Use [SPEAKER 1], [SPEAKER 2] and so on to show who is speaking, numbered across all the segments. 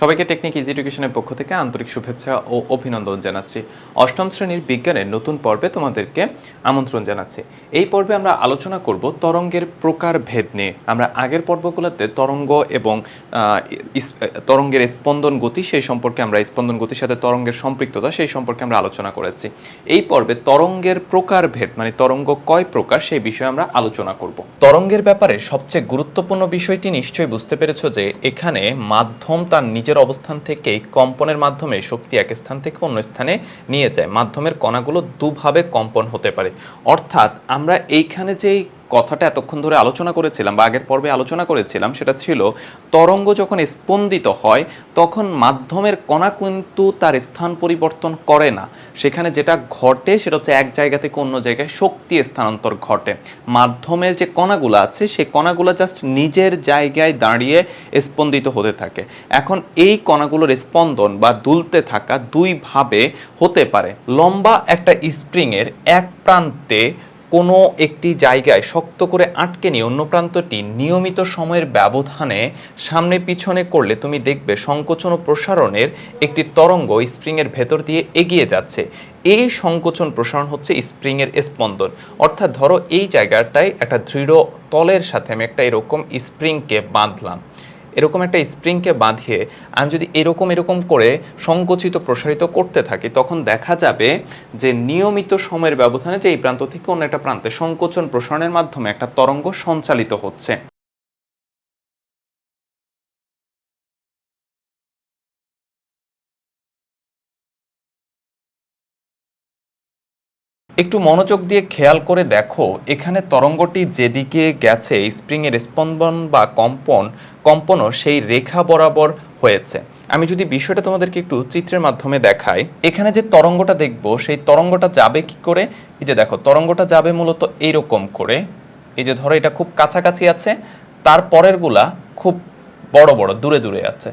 [SPEAKER 1] সবাইকে technique easy এডুকেশনের পক্ষ থেকে আন্তরিক শুভেচ্ছা ও অভিনন্দন জানাচ্ছি। অষ্টম শ্রেণির বিজ্ঞানের নতুন পর্বে তোমাদেরকে আমন্ত্রণ জানাচ্ছি। এই পর্বে আমরা আলোচনা করব তরঙ্গের প্রকার ভেদ নিয়ে। আমরা আগের পর্বগুলোতে তরঙ্গ এবং তরঙ্গের স্পন্দন গতি সেই সম্পর্কে আমরা, স্পন্দন গতির সাথে তরঙ্গের সম্পৃক্ততা সেই সম্পর্কে আমরা আলোচনা করেছি। এই পর্বে তরঙ্গের প্রকার ভেদ মানে তরঙ্গ কয় প্রকার সেই বিষয়ে আমরা আলোচনা করব। তরঙ্গের ব্যাপারে সবচেয়ে গুরুত্বপূর্ণ বিষয়টি নিশ্চয়ই বুঝতে পেরেছ যে এখানে মাধ্যম তার নিজের অবস্থান থেকে কম্পনের মাধ্যমে শক্তি এক স্থান থেকে অন্য স্থানে নিয়ে যায়। মাধ্যমের কণাগুলো দুভাবে কম্পন হতে পারে। অর্থাৎ আমরা এইখানে যেই কথাটা এতক্ষণ ধরে আলোচনা করেছিলাম বা আগের পর্বে আলোচনা করেছিলাম, সেটা ছিল তরঙ্গ যখন স্পন্দিত হয়, তখন মাধ্যমের কণা কিন্তু তার স্থান পরিবর্তন করে না। সেখানে যেটা ঘটে, সেটা হচ্ছে এক জায়গা থেকে অন্য জায়গায় শক্তি স্থানান্তর ঘটে। মাধ্যমের যে কণাগুলো আছে, সেই কণাগুলো জাস্ট নিজের জায়গায় দাঁড়িয়ে স্পন্দিত হতে থাকে। এখন এই কণাগুলোর স্পন্দন বা দুলতে থাকা দুইভাবে হতে পারে। লম্বা একটা স্প্রিংয়ের এক প্রান্তে কোনো একটি জায়গায় শক্ত করে আটকে নিয়ে অন্য প্রান্তটি নিয়মিত সময়ের ব্যবধানে সামনে পিছনে করলে তুমি দেখবে সংকোচন ও প্রসারণের একটি তরঙ্গ স্প্রিংয়ের ভেতর দিয়ে এগিয়ে যাচ্ছে। এই সংকোচন প্রসারণ হচ্ছে স্প্রিংয়ের স্পন্দন। অর্থাৎ ধরো এই জায়গাটায় একটা দৃঢ় তলের সাথে আমি একটা এরকম স্প্রিংকে বাঁধলাম। এরকম একটা স্প্রিংকে বাঁধিয়ে আমি যদি এরকম এরকম করে সংকুচিত, প্রসারিত করতে থাকি, তখন দেখা যাবে যে নিয়মিত সময়ের ব্যবধানে যে এই প্রান্ত থেকে অন্য একটা প্রান্তে সংকোচন, প্রসারণের মাধ্যমে একটা তরঙ্গ সঞ্চালিত হচ্ছে। একটু মনোযোগ দিয়ে খেয়াল করে দেখো, এখানে তরঙ্গটি যেদিকে গেছে স্প্রিংয়ের স্পন্দন বা কম্পন, কম্পনও সেই রেখা বরাবর হয়েছে। আমি যদি বিষয়টা তোমাদেরকে একটু চিত্রের মাধ্যমে দেখাই, এখানে যে তরঙ্গটা দেখব, সেই তরঙ্গটা যাবে কি করে? এই যে দেখো, তরঙ্গটা যাবে মূলত এইরকম করে। এই যে ধরো, এটা খুব কাছাকাছি আছে, তার পরেরগুলা খুব বড় বড়, দূরে দূরে আছে।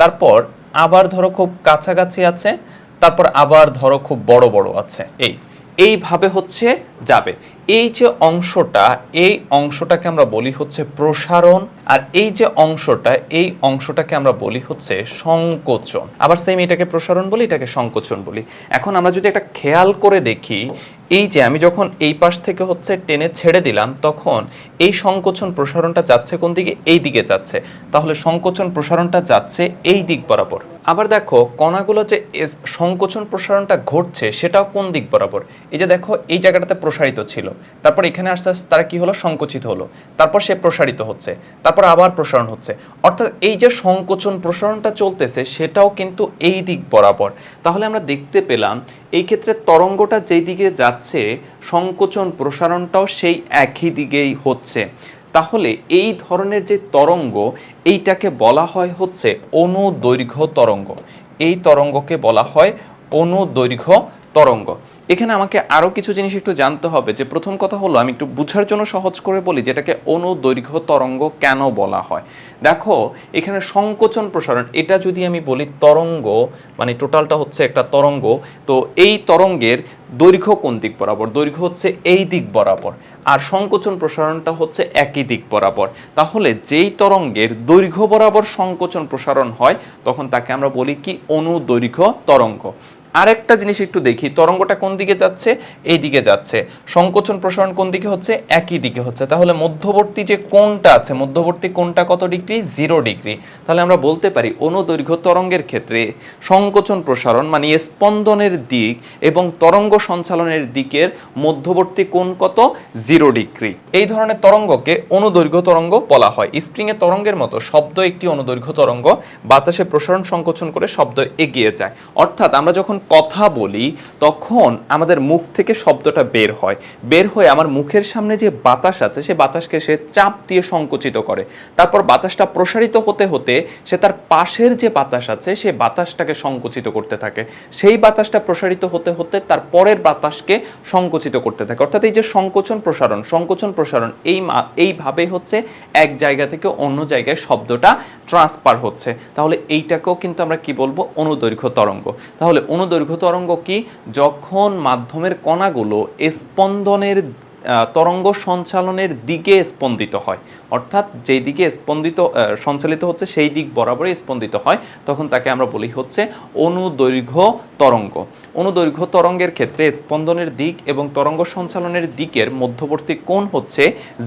[SPEAKER 1] তারপর আবার ধরো খুব কাছাকাছি আছে, তারপর আবার ধরো খুব বড় বড় আছে, এই। এইভাবে হচ্ছে যাবে। এই যে অংশটা, এই অংশটাকে আমরা বলি হচ্ছে প্রসারণ, আর এই যে অংশটা, এই অংশটাকে আমরা বলি হচ্ছে সংকোচন। আবার সেম এটাকে প্রসারণ বলি, এটাকে সংকোচন বলি। এখন আমরা যদি একটা খেয়াল করে দেখি, এই যে আমি যখন এই পাশ থেকে হচ্ছে টেনে ছেড়ে দিলাম, তখন এই সংকোচন প্রসারণটা যাচ্ছে কোন দিকে? এই দিকে যাচ্ছে। তাহলে সংকোচন প্রসারণটা যাচ্ছে এই দিক বরাবর। আবার দেখো, কণাগুলো যে সংকোচন প্রসারণটা ঘটছে, সেটাও কোন দিক বরাবর? এই যে দেখো, এই জায়গাটাতে প্রসারিত ছিল। তারপর এখানে আস্তে আস্তে তারা কি হলো? সংকুচিত হলো। তারপর সে প্রসারিত হচ্ছে। তারপর আবার প্রসারণ হচ্ছে। অর্থাৎ এই যে সংকোচন প্রসারণটা চলতেছে, সেটাও কিন্তু এই দিক বরাবর। তাহলে আমরা দেখতে পেলাম, এই ক্ষেত্রে তরঙ্গটা যেই দিকে যাচ্ছে, সংকোচন প্রসারণটাও সেই একই দিকেই হচ্ছে। তাহলে এই ধরনের যে তরঙ্গ, এইটাকে বলা হয় হচ্ছে অনুদৈর্ঘ্য তরঙ্গ। এই তরঙ্গকে বলা হয় অনুদৈর্ঘ্য তরঙ্গ। এখানে আমাকে আরও কিছু জিনিস একটু জানতে হবে, যে প্রথম কথা হলো, আমি একটু বুঝার জন্য সহজ করে বলি, যেটাকে অনুদৈর্ঘ্য তরঙ্গ কেন বলা হয়। দেখো, এখানে সংকোচন প্রসারণ, এটা যদি আমি বলি তরঙ্গ মানে টোটালটা হচ্ছে একটা তরঙ্গ, তো এই তরঙ্গের দৈর্ঘ্য কোন দিক বরাবর? দৈর্ঘ্য হচ্ছে এই দিক বরাবর, আর সংকোচন প্রসারণটা হচ্ছে একই দিক বরাবর। তাহলে যেই তরঙ্গের দৈর্ঘ্য বরাবর সংকোচন প্রসারণ হয়, তখন তাকে আমরা বলি কি? অনুদৈর্ঘ্য তরঙ্গ। আরেকটা জিনিস একটু দেখি, তরঙ্গটা কোন দিকে যাচ্ছে? এই দিকে যাচ্ছে। সংকোচন প্রসারণ কোন দিকে হচ্ছে? একই দিকে হচ্ছে। তাহলে মধ্যবর্তী যে কোণটা আছে, মধ্যবর্তী কোণটা কত ডিগ্রি? Zero degree. তাহলে আমরা বলতে পারি অনুদৈর্ঘ্য তরঙ্গের ক্ষেত্রে সংকোচন প্রসারণ মানে স্পন্দনের দিক এবং তরঙ্গ সঞ্চালনের দিকের মধ্যবর্তী কোণ কত? Zero degree. এই ধরনের তরঙ্গকে অনুদৈর্ঘ্য তরঙ্গ বলা হয়। স্প্রিং এর তরঙ্গের মতো শব্দ একটি অনুদৈর্ঘ্য তরঙ্গ বাতাসে প্রসারণ, সংকোচন করে শব্দ এগিয়ে যায়। অর্থাৎ আমরা যখন কথা বলি, তখন আমাদের মুখ থেকে শব্দটা বের হয়। বের হয়ে আমার মুখের সামনে যে বাতাস আছে, সে বাতাসকে সে চাপ দিয়ে সংকুচিত করে। তারপর বাতাসটা প্রসারিত হতে হতে সে তার পাশের যে বাতাস আছে, সে বাতাসটাকে সংকুচিত করতে থাকে। সেই বাতাসটা প্রসারিত হতে হতে তার পরের বাতাসকে সংকুচিত করতে থাকে। অর্থাৎ এই যে সংকোচন প্রসারণ সংকোচন প্রসারণ, এই এইভাবে হচ্ছে এক জায়গা থেকে অন্য জায়গায় শব্দটা ট্রান্সফার হচ্ছে। তাহলে এইটাকেও কিন্তু আমরা কি বলব? অনুদৈর্ঘ্য তরঙ্গ। তাহলে অনুদৈর্ঘ্য তরঙ্গ কি? যখন মাধ্যমের কণাগুলো স্পন্দনের তরঙ্গ সঞ্চালনের দিকে স্পন্দিত হয়। অর্থাৎ যেই দিকে স্পন্দিত সঞ্চালিত হচ্ছে, সেই দিক বরাবরই স্পন্দিত হয়, তখন তাকে আমরা বলি হচ্ছে অনুদৈর্ঘ্য তরঙ্গ। অনুদৈর্ঘ্য তরঙ্গের ক্ষেত্রে স্পন্দনের দিক এবং তরঙ্গ সঞ্চালনের দিকের মধ্যবর্তী কোণ হচ্ছে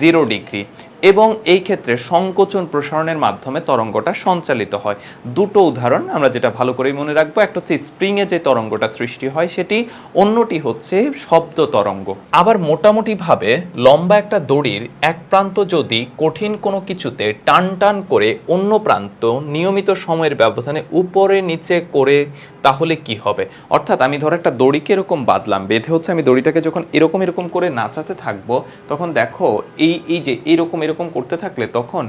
[SPEAKER 1] জিরো ডিগ্রি এবং এই ক্ষেত্রে সংকোচন প্রসারণের মাধ্যমে তরঙ্গটা সঞ্চালিত হয়। দুটো উদাহরণ আমরা যেটা ভালো করেই মনে রাখব, একটা হচ্ছে স্প্রিংয়ে যে তরঙ্গটা সৃষ্টি হয়, সেটি অন্যটি হচ্ছে শব্দ তরঙ্গ। আবার মোটামুটিভাবে লম্বা একটা দড়ির এক প্রান্ত যদি কঠিন কোনো কিছুতে টান টান করে অন্য প্রান্ত নিয়মিত সময়ের ব্যবধানে উপরে নিচে করে তাহলে কি হবে? অর্থাৎ আমি ধর একটা দড়িকে এরকম বাঁধলাম, বেঁধে হচ্ছে আমি দড়িটাকে যখন এরকম এরকম করে নাচাতে থাকব, তখন দেখো এই এই যে এরকম এরকম করতে থাকলে তখন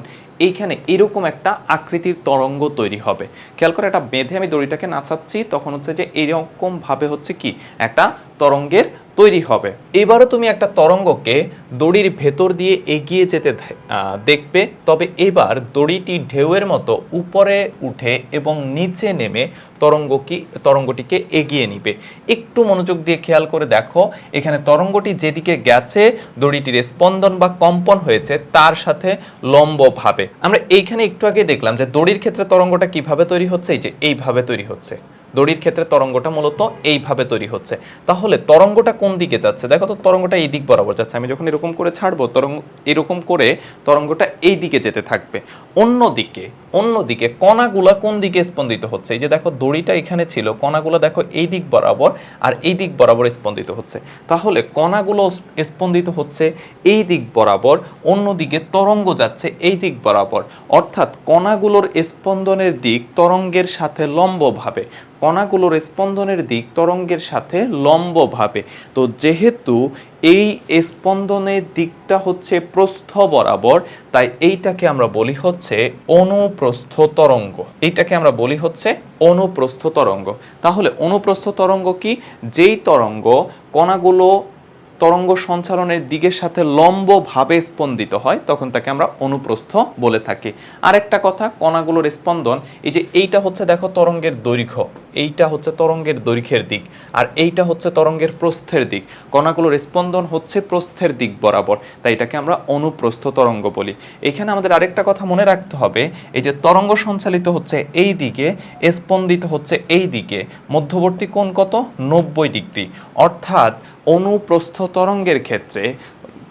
[SPEAKER 1] এইখানে এরকম একটা আকৃতির তরঙ্গ তৈরি হবে। খেয়াল করে একটা বেঁধে আমি দড়িটাকে নাচাচ্ছি, তখন হচ্ছে যে এরকমভাবে হচ্ছে কি? একটা তরঙ্গের তৈরি হবে। এবারও তুমি একটা তরঙ্গকে দড়ির ভেতর দিয়ে এগিয়ে যেতে দেখবে, তবে এবার দড়িটি ঢেউয়ের মতো উপরে উঠে এবং নিচে নেমে তরঙ্গ কি তরঙ্গটিকে এগিয়ে নিবে। একটু মনোযোগ দিয়ে খেয়াল করে দেখো, এখানে তরঙ্গটি যেদিকে গেছে, দড়িটির স্পন্দন বা কম্পন হয়েছে, তার সাথে লম্বভাবে। আমরা এইখানে একটু আগে দেখলাম যে দড়ির ক্ষেত্রে তরঙ্গটা কীভাবে তৈরি হচ্ছে, এই যে এইভাবে তৈরি হচ্ছে। দড়ির ক্ষেত্রে তরঙ্গটা মূলত এইভাবে তৈরি হচ্ছে। তাহলে তরঙ্গটা কোন দিকে যাচ্ছে? দেখো তো তরঙ্গটা এই দিক বরাবর যাচ্ছে। আমি যখন এরকম করে ছাড়বো, তরঙ্গ এরকম করে তরঙ্গটা এই দিকে যেতে থাকবে। অন্যদিকে অন্যদিকে কণাগুলা কোন দিকে স্পন্দিত হচ্ছে? এই যে দেখো দড়িটা এখানে ছিল, কণাগুলো দেখো এই দিক বরাবর আর এই দিক বরাবর স্পন্দিত হচ্ছে। তাহলে কণাগুলো স্পন্দিত হচ্ছে এই দিক বরাবর, অন্যদিকে তরঙ্গ যাচ্ছে এই দিক বরাবর। অর্থাৎ কণাগুলোর স্পন্দনের দিক তরঙ্গের সাথে লম্বভাবে। কণাগুলোর স্পন্দনের দিক তরঙ্গের সাথে লম্বভাবে। তো যেহেতু এই স্পন্দনের দিকটা হচ্ছে প্রস্থ বরাবর, তাই এইটাকে আমরা বলি হচ্ছে অনুপ্রস্থ তরঙ্গ। এইটাকে আমরা বলি হচ্ছে অনুপ্রস্থ তরঙ্গ। তাহলে অনুপ্রস্থ তরঙ্গ কি? যেই তরঙ্গ কণাগুলো তরঙ্গ সঞ্চালনের দিকের সাথে লম্বভাবে স্পন্দিত হয়, তখন তাকে আমরা অনুপ্রস্থ বলে থাকি। আরেকটা কথা, কণাগুলোর স্পন্দন, এই যে এইটা হচ্ছে দেখো তরঙ্গের দৈর্ঘ্য, এইটা হচ্ছে তরঙ্গের দৈর্ঘ্যের দিক, আর এইটা হচ্ছে তরঙ্গের প্রস্থের দিক। কণাগুলোর স্পন্দন হচ্ছে প্রস্থের দিক বরাবর, তাই এটাকে আমরা অনুপ্রস্থ তরঙ্গ বলি। এখানে আমাদের আরেকটা কথা মনে রাখতে হবে, এই যে তরঙ্গ সঞ্চালিত হচ্ছে এই দিকে, স্পন্দিত হচ্ছে এই দিকে, মধ্যবর্তী কোণ কত? নব্বই ডিগ্রি। অর্থাৎ অনুপ্রস্থ তরঙ্গের ক্ষেত্রে,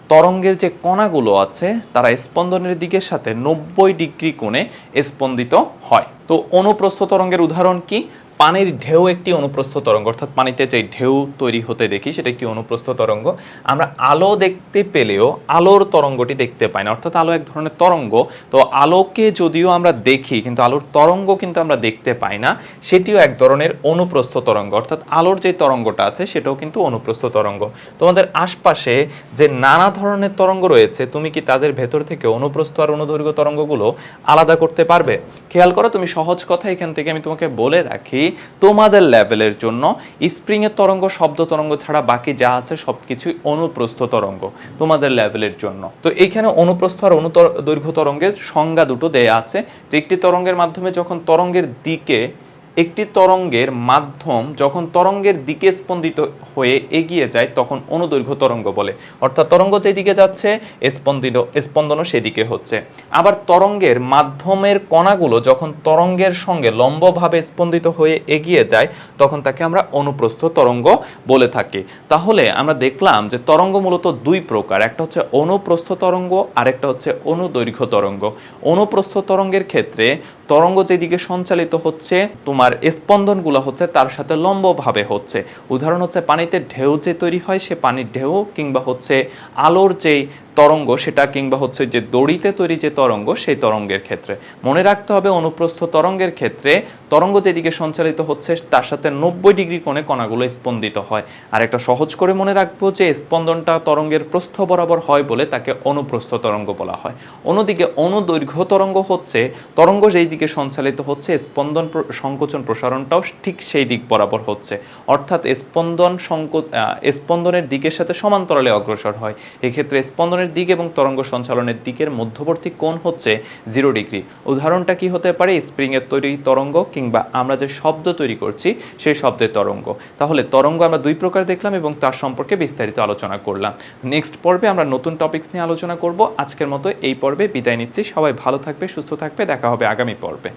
[SPEAKER 1] তরঙ্গের যে কণাগুলো আছে, তারা স্পন্দনের দিকের সাথে নব্বই ডিগ্রি কোণে স্পন্দিত হয়। তো অনুপ্রস্থ তরঙ্গের উদাহরণ কি? পানির ঢেউ একটি অনুপ্রস্থ তরঙ্গ। অর্থাৎ পানিতে যে ঢেউ তৈরি হতে দেখি, সেটা একটি অনুপ্রস্থ তরঙ্গ। আমরা আলো দেখতে পেলেও আলোর তরঙ্গটি দেখতে পাই না। অর্থাৎ আলো এক ধরনের তরঙ্গ। তো আলোকে যদিও আমরা দেখি, কিন্তু আলোর তরঙ্গ কিন্তু আমরা দেখতে পাই না। সেটিও এক ধরনের অনুপ্রস্থ তরঙ্গ। অর্থাৎ আলোর যে তরঙ্গটা আছে, সেটাও কিন্তু অনুপ্রস্থ তরঙ্গ। তোমাদের আশপাশে যে নানা ধরনের তরঙ্গ রয়েছে, তুমি কি তাদের ভেতর থেকে অনুপ্রস্থ আর অনুদৈর্ঘ্য তরঙ্গগুলো আলাদা করতে পারবে? খেয়াল করো, তুমি সহজ কথা এখান থেকে আমি তোমাকে বলে রাখি। তোমাদের লেভেলের জন্য স্প্রিংয়ের তরঙ্গ, শব্দ তরঙ্গ ছাড়া বাকি যা আছে সবকিছুই অনুপ্রস্থ তরঙ্গ তোমাদের লেভেলের জন্য। তো এইখানে অনুপ্রস্থ আর অনুদৈর্ঘ্য তরঙ্গের সংজ্ঞা দুটো দেয়া আছে। যে একটি তরঙ্গের মাধ্যমে যখন তরঙ্গের দিকে একটি তরঙ্গের মাধ্যম যখন তরঙ্গের দিকে স্পন্দিত হয়ে এগিয়ে যায়, তখন অনুদৈর্ঘ্য তরঙ্গ বলে। অর্থাৎ তরঙ্গ যেদিকে যাচ্ছে, স্পন্দিত, স্পন্দনও সেদিকে হচ্ছে। আবার তরঙ্গের মাধ্যমের কণাগুলো যখন তরঙ্গের সঙ্গে লম্বভাবে স্পন্দিত হয়ে এগিয়ে যায়, তখন তাকে আমরা অনুপ্রস্থ তরঙ্গ বলে থাকি। তাহলে আমরা দেখলাম যে তরঙ্গ মূলত দুই প্রকার, একটা হচ্ছে অনুপ্রস্থ তরঙ্গ, আরেকটা হচ্ছে অনুদৈর্ঘ্য তরঙ্গ। অনুপ্রস্থ তরঙ্গের ক্ষেত্রে তরঙ্গ যেদিকে সঞ্চালিত হচ্ছে, তোমার স্পন্দনগুলো হচ্ছে তার সাথে লম্বভাবে হচ্ছে। উদাহরণ হচ্ছে, পানিতে ঢেউ যে তৈরি হয়, সে পানির ঢেউ কিংবা হচ্ছে আলোর যেই তরঙ্গ, সেটা কিংবা হচ্ছে যে দড়িতে তৈরি যে তরঙ্গ, সেই তরঙ্গের ক্ষেত্রে। মনে রাখতে হবে, অনুপ্রস্থ তরঙ্গের ক্ষেত্রে তরঙ্গ যেদিকে সঞ্চালিত হচ্ছে, তার সাথে নব্বই ডিগ্রি কোণে কণাগুলো স্পন্দিত হয়। আর একটা সহজ করে মনে রাখব যে, স্পন্দনটা তরঙ্গের প্রস্থ বরাবর হয় বলে তাকে অনুপ্রস্থ তরঙ্গ বলা হয়। অন্যদিকে, অনুদৈর্ঘ্য তরঙ্গ হচ্ছে, তরঙ্গ যেই দিকে সঞ্চালিত হচ্ছে, স্পন্দন প্র- সংকোচন প্রসারণটাও ঠিক সেই দিক বরাবর হচ্ছে। অর্থাৎ স্পন্দন সংকো স্পন্দনের দিকের সাথে সমান্তরালে অগ্রসর হয়। এক্ষেত্রে স্পন্দনের দিক এবং তরঙ্গ সঞ্চালনের দিকের মধ্যবর্তী কোণ হচ্ছে জিরো ডিগ্রি। উদাহরণটা কি হতে পারে? স্প্রিংয়ের তৈরি তরঙ্গ কিংবা আমরা যে শব্দ তৈরি করছি, সেই শব্দের তরঙ্গ। তাহলে তরঙ্গ আমরা দুই প্রকার দেখলাম এবং তার সম্পর্কে বিস্তারিত আলোচনা করলাম। নেক্সট পর্বে আমরা নতুন টপিকস নিয়ে আলোচনা করব। আজকের মতো এই পর্বে বিদায় নিচ্ছি। সবাই ভালো থাকবে, সুস্থ থাকবে। দেখা হবে আগামী পর্বে।